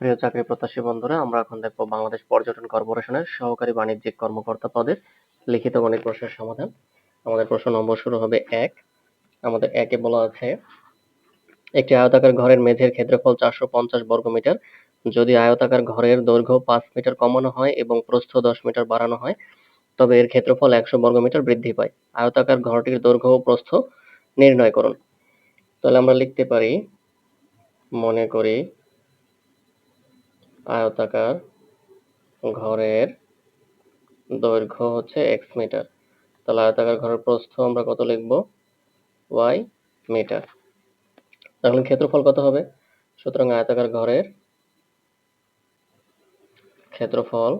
প্রিয় চাকরি প্রত্যাশী বন্ধুরা, আমরা এখন দেখব বাংলাদেশ পর্যটন কর্পোরেশনের সহকারী বাণিজ্যিক কর্মকর্তা পদের লিখিত গণিত প্রশ্নের সমাধান। আমাদের প্রশ্ন নম্বর শুরু হবে এক। আমাদের একে বলা আছে, একটি আয়তাকার ঘরের মেঝের ক্ষেত্রফল চারশো পঞ্চাশ বর্গমিটার যদি আয়তাকার ঘরের দৈর্ঘ্য পাঁচ মিটার কমানো হয় এবং প্রস্থ দশ মিটার বাড়ানো হয়, তবে এর ক্ষেত্রফল একশো বর্গমিটার বৃদ্ধি পায়। আয়তাকার ঘরটির দৈর্ঘ্য ও প্রস্থ নির্ণয় করুন। তাহলে আমরা লিখতে পারি, মনে করি আয়তাকার ঘরের দৈর্ঘ্য হচ্ছে এক্স মিটার তাহলে আয়তাকার ঘরের প্রস্থ আমরা কত লিখব? ওয়াই মিটার তাহলে ক্ষেত্রফল কত হবে? সুতরাং আয়তাকার ঘরের ক্ষেত্রফল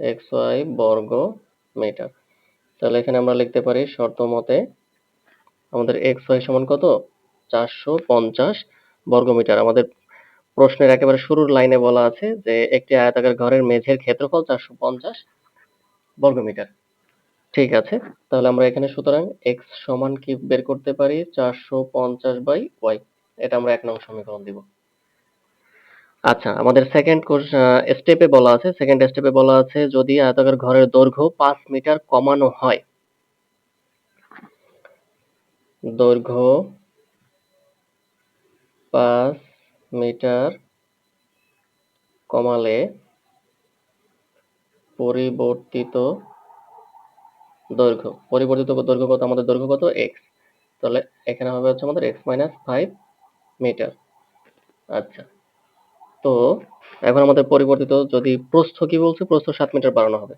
এক্স ওয়াই বর্গ মিটার তাহলে এখানে আমরা লিখতে পারি শর্ত মতে আমাদের এক্স ওয়াই সমান কত? চারশো পঞ্চাশ বর্গমিটার আমাদের প্রশ্নের একেবারে শুরুর লাইনে বলা আছে যে, একটি আয়তাকার ঘরের মেঝের ক্ষেত্রফল চারশো পঞ্চাশ বর্গমিটার। ঠিক আছে, তাহলে আমরা এখানে সুতরাং এক্স সমান কি বের করতে পারি? চারশো পঞ্চাশ বাই ওয়াই এটা আমরা এক নং সমীকরণ দিব। আচ্ছা আমাদের সেকেন্ড স্টেপে বলা আছে সেকেন্ড স্টেপে বলা আছে, যদি আয়তাকার ঘরের দৈর্ঘ্য পাঁচ মিটার কমানো হয়, দৈর্ঘ্য পাঁচ মিটার কমালে পরিবর্তিত দৈর্ঘ্য। পরিবর্তিত দৈর্ঘ্য কত? আমাদের দৈর্ঘ্য কত? এক্স তাহলে এখানে হবে হচ্ছে আমাদের এক্স মাইনাস ফাইভ মিটার আচ্ছা। তো এখন আমাদের পরিবর্তিত যদি প্রস্থ কি বলছে? প্রস্থ সাত মিটার বাড়ানো হবে।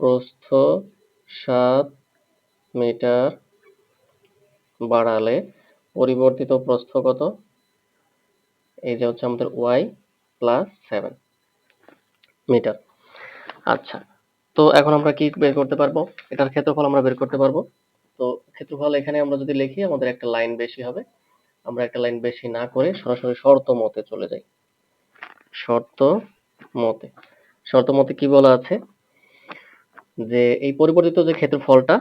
প্রস্থ সাত মিটার বাড়ালে পরিবর্তিত প্রস্থ কত? এই যে হচ্ছে আমাদের ওয়াই প্লাস সেভেন মিটার আচ্ছা তো এখন আমরা কি বের করতে পারব? এটার ক্ষেত্রফল আমরা বের করতে পারব। তো ক্ষেত্রফল এখানে আমরা যদি লিখি, আমাদের একটা লাইন বেশি হবে। আমরা একটা লাইন বেশি না করে সরাসরি শর্ত মতে চলে যাই। শর্ত মতে। শর্ত মতে কি বলা আছে? যে এই পরিবর্তিত যে ক্ষেত্রফলটা,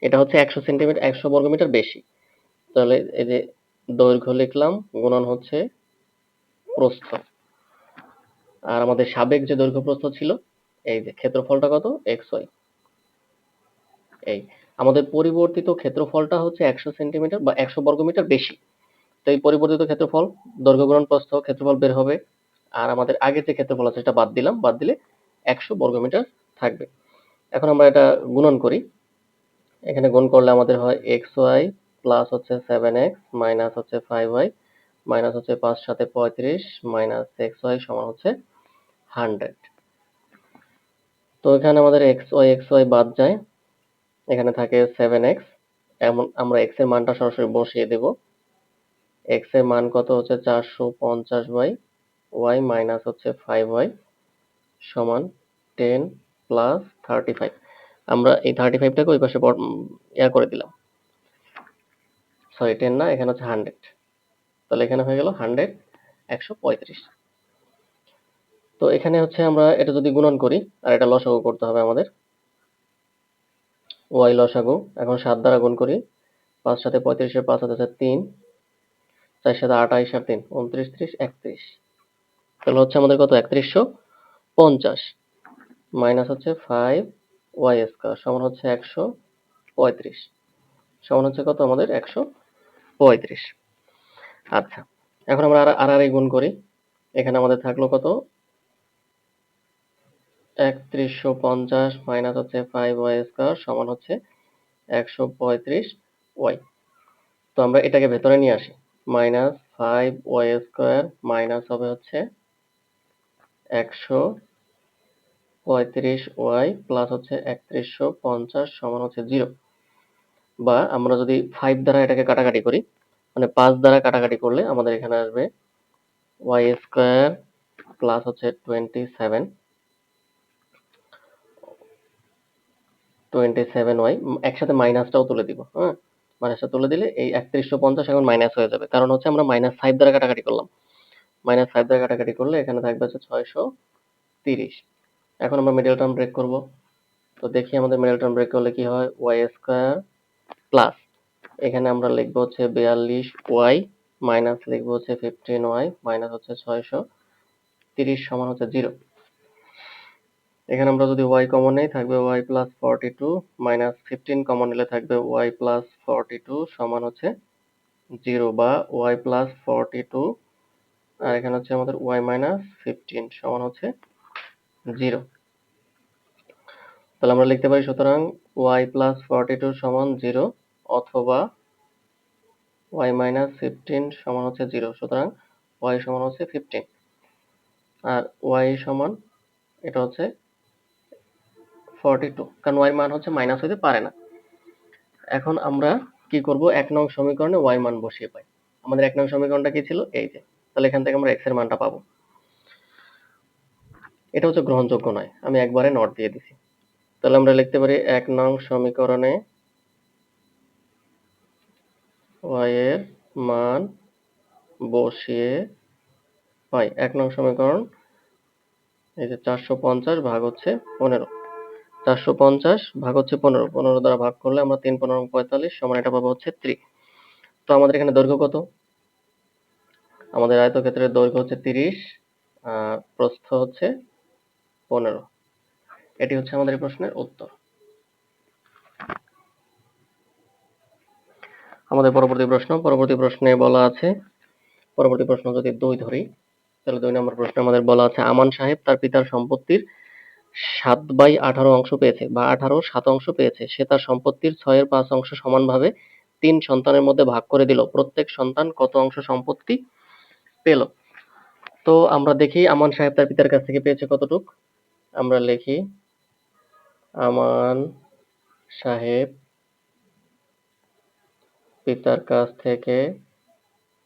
এটা হচ্ছে একশো সেন্টিমিটার, একশো বর্গমিটার বেশি। তাহলে এই যে দৈর্ঘ্য লিখলাম, গুণন হচ্ছে প্রস্থ। আর আমাদের সাবেক যে দৈর্ঘ্য প্রস্থ ছিল, এই যে ক্ষেত্রফলটা কত? এক্স এই, আমাদের পরিবর্তিত ক্ষেত্রফলটা হচ্ছে একশো সেন্টিমিটার বা একশো বর্গমিটার বেশি। তো এই পরিবর্তিত ক্ষেত্রফল, দৈর্ঘ্য গুণন প্রস্থ, ক্ষেত্রফল বের হবে। আর আমাদের আগে যে ক্ষেত্রফল আছে, সেটা বাদ দিলাম। বাদ দিলে একশো বর্গমিটার থাকবে। এখন আমরা এটা গুণন করি। এখানে গুণ করলে আমাদের হয় এক্স ওয়াই প্লাস হচ্ছে সেভেন এক্স মাইনাস হচ্ছে ফাইভ ওয়াই মাইনাস হচ্ছে পাঁচ সাথে পঁয়ত্রিশ মাইনাস এক্স ওয়াই সমান হচ্ছে হান্ড্রেড তো এখানে আমাদের এক্স ওয়াই এক্স ওয়াই বাদ যায়। এখানে থাকে সেভেন এক্স এমন আমরা এক্সের মানটা সরাসরি বসিয়ে দেব। এক্সের মান কত হচ্ছে চারশো পঞ্চাশ বাই ওয়াই মাইনাস হচ্ছে ফাইভ ওয়াই সমান টেন প্লাস থার্টি ফাইভ আমরা এই থার্টি ফাইভটাকে ওই পাশে ইয়া করে দিলাম। সরি টেন না, এখানে হচ্ছে হান্ড্রেড তাহলে এখানে হয়ে গেল হান্ড্রেড একশো পঁয়ত্রিশ। তো এখানে হচ্ছে আমরা এটা যদি গুণন করি, আর এটা লসাগু করতে হবে আমাদের। ওয়াই লসাগু, এখন সাত দ্বারা গুণ করি, পাঁচ সাথে পঁয়ত্রিশের পাঁচ হাতে তিন, চার সাথে আঠাইশ আর তিন, উনত্রিশ, ত্রিশ, একত্রিশ। তাহলে হচ্ছে আমাদের কত? একত্রিশশো পঞ্চাশ। মাইনাস হচ্ছে ফাইভ ওয়াই স্কোয়ার সমান হচ্ছে একশো পঁয়ত্রিশ। সমান হচ্ছে কত আমাদের? একশো পঁয়ত্রিশ। আচ্ছা এখন আমরা আর আর গুণ করি। এখানে আমাদের থাকল কত? একত্রিশশো পঞ্চাশ মাইনাস হচ্ছে ফাইভ ওয়াই স্কোয়ার সমান হচ্ছে একশো পঁয়ত্রিশ ওয়াই তো আমরা এটাকে ভেতরে নিয়ে আসি। Minus five Y square minus হবে হচ্ছে একশো পঁয়ত্রিশ ওয়াই প্লাস হচ্ছে একত্রিশশো পঞ্চাশ সমান হচ্ছে জিরো বা আমরা যদি ফাইভ দ্বারা এটাকে কাটাকাটি করি মানে পাঁচ দ্বারা কাটাকাটি করলে আমাদের এখানে আসবে ওয়াই স্কোয়ার প্লাস হচ্ছে twenty seven twenty seven Y একসাথে মাইনাসটাও তুলে দিব হ্যাঁ? মাইনাসটা তুলে দিলে এই একত্রিশশো পঞ্চাশ এখন মাইনাস হয়ে যাবে। কারণ হচ্ছে আমরা মাইনাস ফাইভ দ্বারা কাটাকাটি করলাম। মাইনাস ফাইভ দ্বারা কাটাকাটি করলে এখানে থাকবে হচ্ছে ছয়শো তিরিশ। এখন আমরা মিডল টার্ম ব্রেক করব। তো দেখি আমাদের মিডল টার্ম ব্রেক করলে কি হয়? ওয়াই স্কোয়ার প্লাস এখানে আমরা লিখব হচ্ছে বিয়াল্লিশ ওয়াই মাইনাস লিখব হচ্ছে ফিফটিন ওয়াই মাইনাস হচ্ছে ছয়শো তিরিশ সমান হচ্ছে জিরো এখানে আমরা যদি ওয়াই কমন নেই, থাকবে Y plus forty two minus fifteen common নিলে থাকবে ওয়াই প্লাস ফর্টি টু সমান হচ্ছে জিরো বা ওয়াই প্লাস ফর্টি টু আর এখানে হচ্ছে আমাদের ওয়াই মাইনাস ফিফটিন সমান হচ্ছে জিরো তাহলে আমরা লিখতে পারি সুতরাং ওয়াই প্লাস ফর্টি টু সমান জিরো অথবা ওয়াই মাইনাস ফিফটিন সমান হচ্ছে জিরো সুতরাং ওয়াই সমান হচ্ছে ফিফটিন আর ওয়াই সমান এটা হচ্ছে ফর্টি টু কারণ ওয়াই মান হচ্ছে মাইনাস হইতে পারে না। এখন আমরা কি করব? এক নং সমীকরণে ওয়াই মান বসিয়ে পাই। আমাদের এক নং সমীকরণটা কি ছিল? এই যে। তাহলে এখান থেকে আমরা এক্সের মানটা পাবো। এটা হচ্ছে গ্রহণযোগ্য নয়। আমি একবারে নট দিয়ে দিছি। তাহলে আমরা লিখতে পারি এক নং সমীকরণে ওয়াই এর মান বসিয়ে পাই। এক নং সমীকরণ, এই যে চারশো পঞ্চাশ ভাগ হচ্ছে পনেরো। চারশো পঞ্চাশ ভাগ হচ্ছে পনেরো। পনেরো দ্বারা ভাগ করলে আমরা তিন পনেরো পঁয়তাল্লিশ সমান এটা পাবো হচ্ছে ত্রি। তো আমাদের এখানে দৈর্ঘ্য কত? আমাদের আয়তক্ষেত্রের দৈর্ঘ্য হচ্ছে তিরিশ, আর প্রস্থ হচ্ছে পনেরো। এটি হচ্ছে আমাদের প্রশ্নের উত্তর। আমাদের পরবর্তী প্রশ্ন, পরবর্তী প্রশ্নে বলা আছে, পরবর্তী প্রশ্ন যদি দুই ধরি, তাহলে দুই নম্বর প্রশ্নে আমাদের বলা আছে, আমান সাহেব তার পিতার সম্পত্তির সাত বাই আঠারো অংশ পেয়েছে বা আঠারো সাত অংশ পেয়েছে। সে তার সম্পত্তির ছয়ের পাঁচ অংশ সমানভাবে তিন সন্তানের মধ্যে ভাগ করে দিল। প্রত্যেক সন্তান কত অংশ সম্পত্তি পেল? তো আমরা দেখি আমান সাহেব তার পিতার কাছ থেকে পেয়েছে কতটুক? আমরা লিখি, আমান সাহেব পিতার কাছ থেকে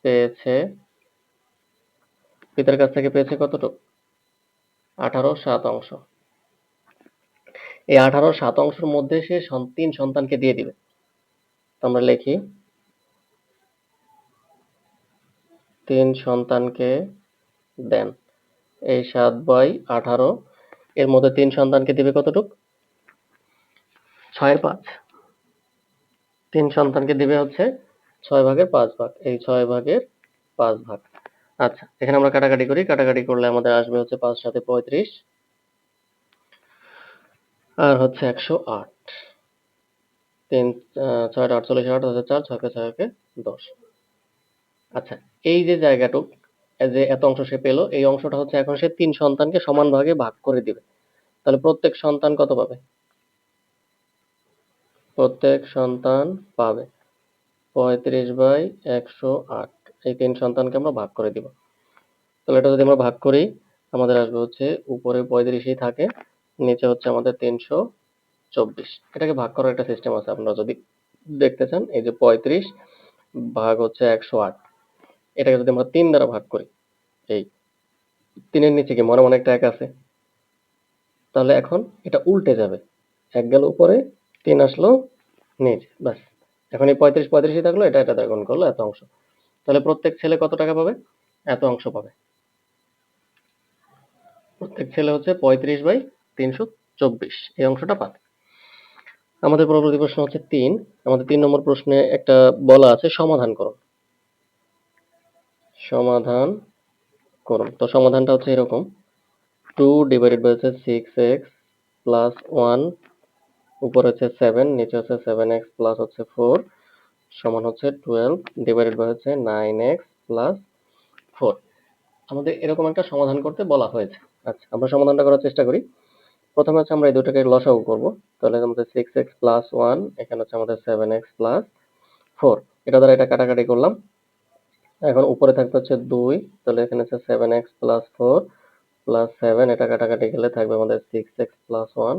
পেয়েছে, পিতার কাছ থেকে পেয়েছে কতটুকু? আঠারো সাত অংশ। এই আঠারো সাত অংশের মধ্যে সে তিন সন্তানকে দিয়ে দিবে। আমরা লিখি, তিন সন্তানকে দেন। এই সাত বাই আঠারো, এর মধ্যে তিন সন্তানকে দিবে কতটুক? ছয়ের পাঁচ। তিন সন্তানকে দিবে হচ্ছে ছয় ভাগের পাঁচ ভাগ। এই ছয় ভাগের পাঁচ ভাগ। আচ্ছা এখানে আমরা কাটাকাটি করি। কাটাকাটি করলে আমাদের আসবে হচ্ছে পাঁচ সাথে পঁয়ত্রিশ। আর হচ্ছে একশো আট। তিন ছয় আটচল্লিশ আট হচ্ছে চার, ছয়কে ছয়কে দশ। আচ্ছা এই যে জায়গাটুক যে এত অংশ সে পেল, এই অংশটা হচ্ছে এখন সে তিন সন্তানকে সমান ভাগে ভাগ করে দিবে। তাহলে প্রত্যেক সন্তান কত পাবে? প্রত্যেক সন্তান পাবে। পঁয়ত্রিশ বাই একশো আট। এই তিন সন্তানকে আমরা ভাগ করে দিব। তাহলে এটা যদি আমরা ভাগ করি, আমাদের আসবে হচ্ছে উপরে পঁয়ত্রিশই থাকে, নিচে হচ্ছে আমাদের তিনশো চব্বিশ। এটাকে ভাগ করার একটা সিস্টেম আছে। আপনারা যদি দেখতে চান, এই যে পঁয়ত্রিশ ভাগ হচ্ছে একশো আট। এটাকে যদি আমরা তিন দ্বারা ভাগ করি, এই তিনের নিচে কি মনে মনে একটা এক আছে? তাহলে এখন এটা উল্টে যাবে। এক গেল উপরে তিন আসলো নিচ ব্যাস। এখন এই পঁয়ত্রিশ পঁয়ত্রিশই থাকল, এটা এটা গুণ করল, এত অংশ। তাহলে প্রত্যেক ছেলে কত টাকা পাবে? এত অংশ পাবে। প্রত্যেক ছেলে হচ্ছে পঁয়ত্রিশ বাই তিনশো চব্বিশ। এই অংশটা পাবে। আমাদের পরবর্তী প্রশ্ন হচ্ছে তিন। আমাদের তিন নম্বর প্রশ্নে একটা বলা আছে, সমাধান করুন। সমাধান করুন। তো সমাধানটা হচ্ছে এরকম। টু ডিভাইডেড বাই হচ্ছে সিক্স এক্স প্লাস ওয়ান উপরে হচ্ছে সেভেন নিচে হচ্ছে সেভেন এক্স প্লাস হচ্ছে ফোর সমান হচ্ছে টুয়েলভ ডিভাইডেড বাই হচ্ছে নাইন এক্স প্লাস ফোর আমাদের এরকম একটা সমাধান করতে বলা হয়েছে। আচ্ছা আমরা সমাধানটা করার চেষ্টা করি। প্রথমে হচ্ছে আমরা এই দুটোকে লসাগু করব। তাহলে আমাদের সিক্স এক্স প্লাস ওয়ান এখানে হচ্ছে আমাদের সেভেন এক্স প্লাস ফোর এটা দ্বারা এটা কাটাকাটি করলাম। এখন উপরে থাকবে হচ্ছে দুই, তাহলে এখানে হচ্ছে seven X plus four plus seven এটা কাটাকাটি গেলে থাকবে আমাদের সিক্স এক্স প্লাস ওয়ান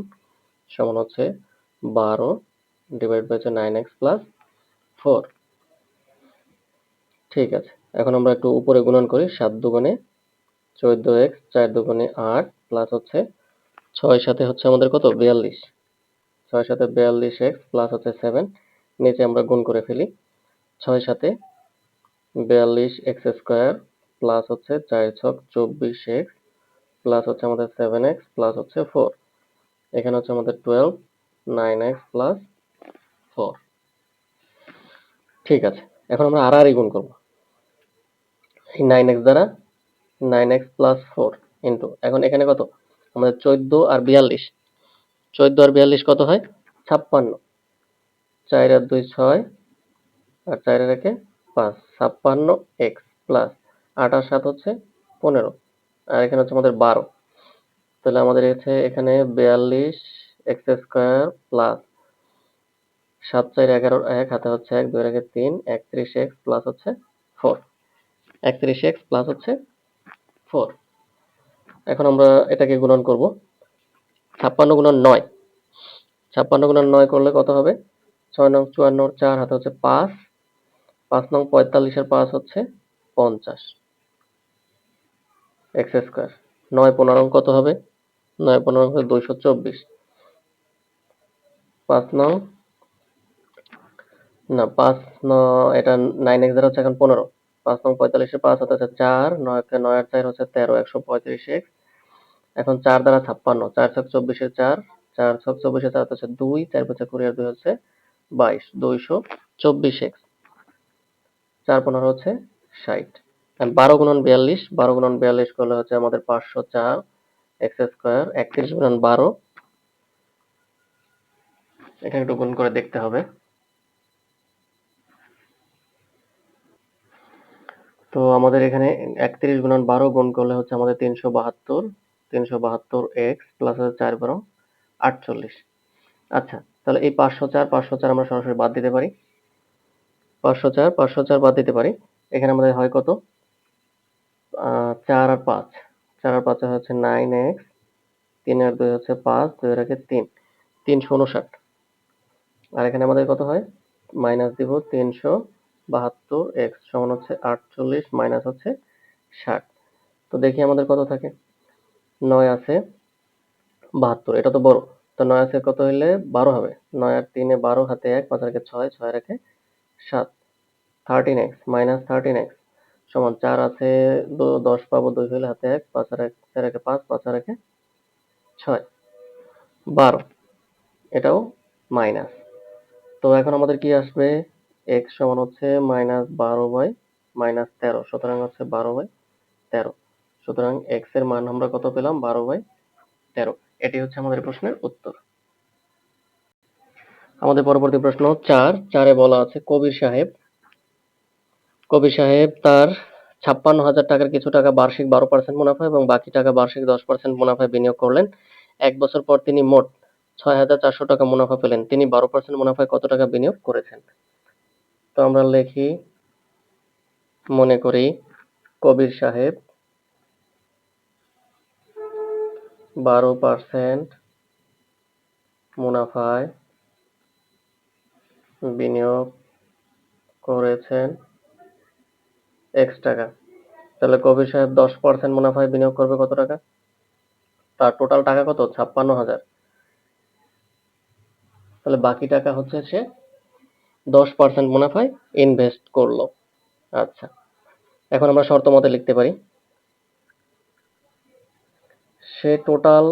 সমান হচ্ছে বারো ডিভাইড বাই হচ্ছে নাইন এক্স প্লাস ফোর ঠিক আছে, এখন আমরা একটু উপরে গুণন করি, সাত দুগুণে চোদ্দ এক্স চার দুগুণে আট প্লাস হচ্ছে ছয়, সাথে হচ্ছে আমাদের কত? বিয়াল্লিশ। ছয় সাথে বিয়াল্লিশ এক্স প্লাস হচ্ছে সেভেন নিচে আমরা গুণ করে ফেলি। ছয় সাথে বিয়াল্লিশ এক্স স্কোয়ার প্লাস হচ্ছে চার ছক চব্বিশ এক্স প্লাস হচ্ছে আমাদের সেভেন এক্স প্লাস হচ্ছে ফোর এখানে হচ্ছে আমাদের twelve nine X plus four. ঠিক আছে, এখন আমরা আর আর গুণ করব। এই নাইন এক্স দ্বারা nine X plus four into এখন এখানে কত? আমাদের চোদ্দ আর বিয়াল্লিশ। চোদ্দ আর বিয়াল্লিশ কত হয়? ছাপ্পান্ন। চার আর দুই ছয় আর চার আর একে পাঁচ। ছাপ্পান্ন এক্স প্লাস আট আর সাত হচ্ছে পনেরো। আর এখানে হচ্ছে আমাদের বারো। তাহলে আমাদের হচ্ছে এখানে বিয়াল্লিশ এক্স স্কোয়ার প্লাস সাত চার এগারো এক, হাতে হচ্ছে এক, দুই একে তিন, একত্রিশ এক্স প্লাস হচ্ছে ফোর। একত্রিশ এক্স প্লাস হচ্ছে ফোর। এখন আমরা এটাকে গুণন করব। ছাপ্পান্ন গুণন নয়। ছাপ্পান্ন গুণন নয় করলে কত হবে? ছয় নং চুয়ান্নর চার, হাতে হচ্ছে পাঁচ। পাঁচ নং পঁয়তাল্লিশের পাঁচ হচ্ছে পঞ্চাশ। এক্স স্কোয়ার নয় পনেরো কত হবে? নয় পনেরো দুইশো চব্বিশ। পাঁচ নং না, পাঁচ ন এটা নাইন এক্স হচ্ছে এখন পনেরো। পাঁচ নং পঁয়তাল্লিশে পাঁচ হতে হচ্ছে চার, নয় নয় আর চার হচ্ছে তেরো, একশো পঁয়ত্রিশ এক্স এখন চার দ্বারা ছাপ্পান্ন, চার ছক চব্বিশে চার চার ছক চব্বিশে চার হচ্ছে দুই, চার পাঁচে কুড়ি আর দুই হচ্ছে বাইশ, দুইশো চব্বিশ এক্স চার পনেরো হচ্ছে ষাট। বারো গুণন বিয়াল্লিশ, বারো গুণন বিয়াল্লিশ করলে হচ্ছে আমাদের পাঁচশো চার, এক্স স্কোয়ার, একত্রিশ গুণন বারো এখানে একটু গুণ করে দেখতে হবে। তো আমাদের এখানে একত্রিশ গুণন বারো গুণ করলে হচ্ছে আমাদের তিনশো বাহাত্তর তিনশো বাহাত্তর এক্স প্লাস হচ্ছে চার বারো আটচল্লিশ। আচ্ছা তাহলে এই পাঁচশো চার পাঁচশো চার আমরা সরাসরি বাদ দিতে পারি। পাঁচশো চার পাঁচশো চার বাদ দিতে পারি। এখানে আমাদের হয় কত? চার আর পাঁচ। চার আর পাঁচে হচ্ছে নাইন এক্স, তিন আর দুই হচ্ছে পাঁচ, দুই একে তিন। তিনশো উনষাট। আর এখানে আমাদের কত হয়? মাইনাস দিব তিনশো বাহাত্তর এক্স সমান হচ্ছে আটচল্লিশ মাইনাস হচ্ছে ষাট। তো দেখি আমাদের কত থাকে? নয় আছে বাহাত্তর, এটা তো বড়। তো নয় আছে কত হইলে বারো হবে? নয় আর তিনে বারো, হাতে এক, পাঁচ রেখে ছয় ছয় রেখে সাত। Thirteen X minus thirteen X সমান চার আছে দশ পাবো দুই হইলে হাতে এক, পাঁচ আর এক চার পাঁচ পাঁচ আর ছয়। বারো, এটাও মাইনাস। তো এখন আমাদের কি আসবে? এক্স সমান হচ্ছে মাইনাস বারো বাই মাইনাস তেরো, সুতরাং হচ্ছে বারো বাই তেরো। সুতরাং এক্সের মান আমরা কত পেলাম? বারো বাই তেরো। এটি হচ্ছে আমাদের প্রশ্নের উত্তর। আমাদের পরবর্তী প্রশ্ন চার। চারে বলা আছে কবির সাহেব। কবির সাহেব, তার ছাপ্পান্ন হাজার টাকার কিছু টাকা বার্ষিক বারো পার্সেন্ট মুনাফা এবং বাকি টাকা বার্ষিক দশ পার্সেন্ট মুনাফায় বিনিয়োগ করলেন। এক বছর পর তিনি মোট ছয় হাজার চারশো টাকা মুনাফা পেলেন। তিনি বারো পার্সেন্ট মুনাফায় কত টাকা বিনিয়োগ করেছেন? তো আমরা লিখি, মনে করি, কবির সাহেব বারো পার্সেন্ট মুনাফায় বিনিয়োগ করেছেন এক্স টাকা। তাহলে কবির সাহেব দশ পার্সেন্ট মুনাফায় বিনিয়োগ করবে কত টাকা? তার টোটাল টাকা কত? ছাপ্পান্ন হাজার। তাহলে বাকি টাকা হচ্ছে সে দশ পার্সেন্ট মুনাফায় ইনভেস্ট করল। আচ্ছা এখন আমরা শর্ত মতে লিখতে পারি। সে টোটাল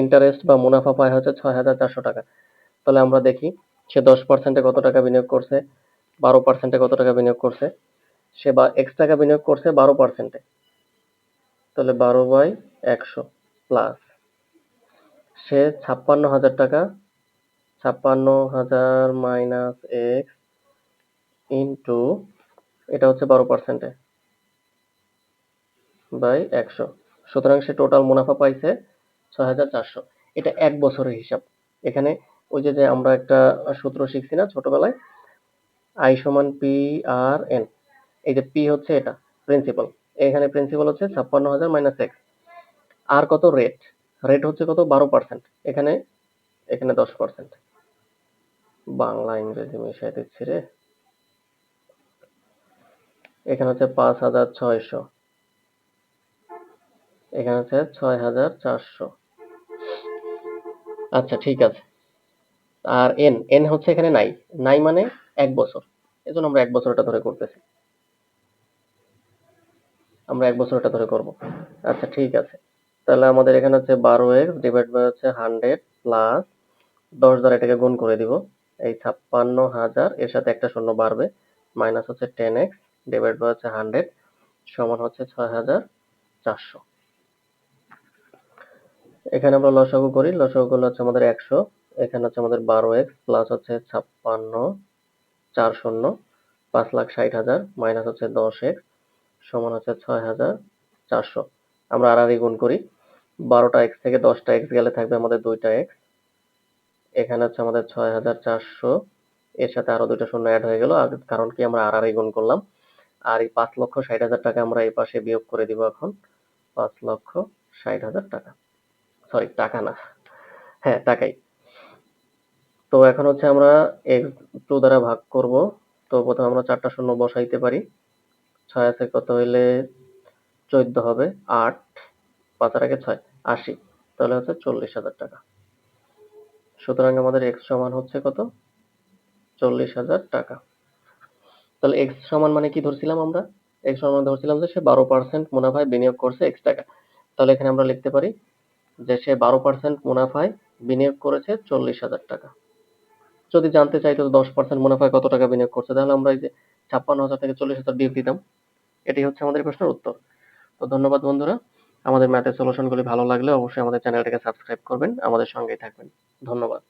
ইন্টারেস্ট বা মুনাফা পায় হচ্ছে ছয় হাজার চারশো টাকা। তাহলে আমরা দেখি, সে দশ পার্সেন্টে কত টাকা বিনিয়োগ করছে, বারো পার্সেন্টে কত টাকা বিনিয়োগ করছে, সে বা এক্স টাকা বিনিয়োগ করছে বারো পার্সেন্টে তাহলে বারো বাই একশো প্লাস সে ছাপ্পান্ন হাজার টাকা ছাপ্পান্ন হাজার মাইনাস এক্স ইন্টু এটা হচ্ছে বারো পার্সেন্টে বাই একশো। সুতরাং সে টোটাল মুনাফা পাইছে ছয় হাজার চারশো। এটা এক বছরের হিসাব। এখানে ওই যে আমরা একটা সূত্র শিখছি না ছোটবেলায় আই সমান পি আর এন এই যে পি হচ্ছে এটা প্রিন্সিপাল এখানে প্রিন্সিপাল হচ্ছে ছাপ্পান্ন হাজার মাইনাস এক্স আর কত রেট রেট হচ্ছে কত? বারো পার্সেন্ট এখানে এখানে দশ পার্সেন্ট বাংলা, ইংরেজি মিশাই দিচ্ছি রে। এখানে হচ্ছে পাঁচ হাজার ছয়শো। এখানে হচ্ছে ছয় হাজার চারশো। আচ্ছা ঠিক আছে। আর এন এন হচ্ছে এখানে নাই। নাই মানে এক বছর। এজন্য আমরা এক বছরটা ধরে করতেছি। আমরা এক বছরটা ধরে করব। আচ্ছা ঠিক আছে। তাহলে আমাদের এখানে হচ্ছে বারো এক্স ডিভাইড বাই হচ্ছে হান্ড্রেড প্লাস দশ দ্বারা এটাকে গুণ করে দিব। এই ছাপ্পান্ন হাজার, এর সাথে একটা শূন্য বাড়বে। মাইনাস হচ্ছে টেন এক্স, ডিভাইড বাই হচ্ছে হান্ড্রেড, সমান হচ্ছে ছয় হাজার চারশো। এখানে আমরা লসাগু করি। লসাগু করলে হচ্ছে আমাদের একশো, এখানে হচ্ছে আমাদের বারো এক্স প্লাস হচ্ছে ছাপ্পান্ন চার শূন্য, পাঁচ লাখ ষাট হাজার মাইনাস হচ্ছে দশ এক্স, সমান হচ্ছে ছয় হাজার চারশো। আমরা আর গুণ করি। বারোটা এক্স থেকে দশটা এক্স গেলে থাকবে আমাদের দুইটা এক্স। এখানে হচ্ছে আমাদের ছয় হাজার চারশো। এর সাথে আরও দুইটা শূন্য অ্যাড হয়ে গেল। কারণ কি, আমরা আর আর গুণ করলাম। আর এই পাঁচ লক্ষ ষাট হাজার টাকা আমরা এই পাশে বিয়োগ করে দিব এখন। পাঁচ লক্ষ ষাট হাজার টাকা। সরি টাকা না। হ্যাঁ টাকাই। তো এখন হচ্ছে আমরা এক্স টু দ্বারা ভাগ করব। তো প্রথমে আমরা চারটা শূন্য বসাইতে পারি। ছয় আছে কত হইলে চোদ্দ হবে। আট পাঁচ আগে ছয়, আশি। তাহলে হচ্ছে চল্লিশ হাজার টাকা। সুতরাং আমাদের এক্স সমান হচ্ছে কত? চল্লিশ হাজার টাকা। তাহলে এক্স সমান মানে কি ধরছিলাম আমরা? এক্স সমান ধরছিলাম যে সে বারো পার্সেন্ট মুনাফায় বিনিয়োগ করছে এক্স টাকা। তাহলে এখানে আমরা লিখতে পারি যে সে বারো পার্সেন্ট মুনাফায় বিনিয়োগ করেছে চল্লিশ হাজার টাকা। যদি জানতে চাইতো দশ পার্সেন্ট মুনাফায় কত টাকা বিনিয়োগ করছে, তাহলে আমরা এই যে ছাপ্পান্ন হাজার থেকে চল্লিশ হাজার বিয়োগ দিতাম এটাই হচ্ছে আমাদের প্রশ্নের উত্তর। তো ধন্যবাদ বন্ধুরা। আমাদের ম্যাথের সলিউশনগুলি ভালো লাগলে অবশ্যই আমাদের চ্যানেলটাকে সাবস্ক্রাইব করবেন আমাদের সঙ্গেই থাকবেন। ধন্যবাদ।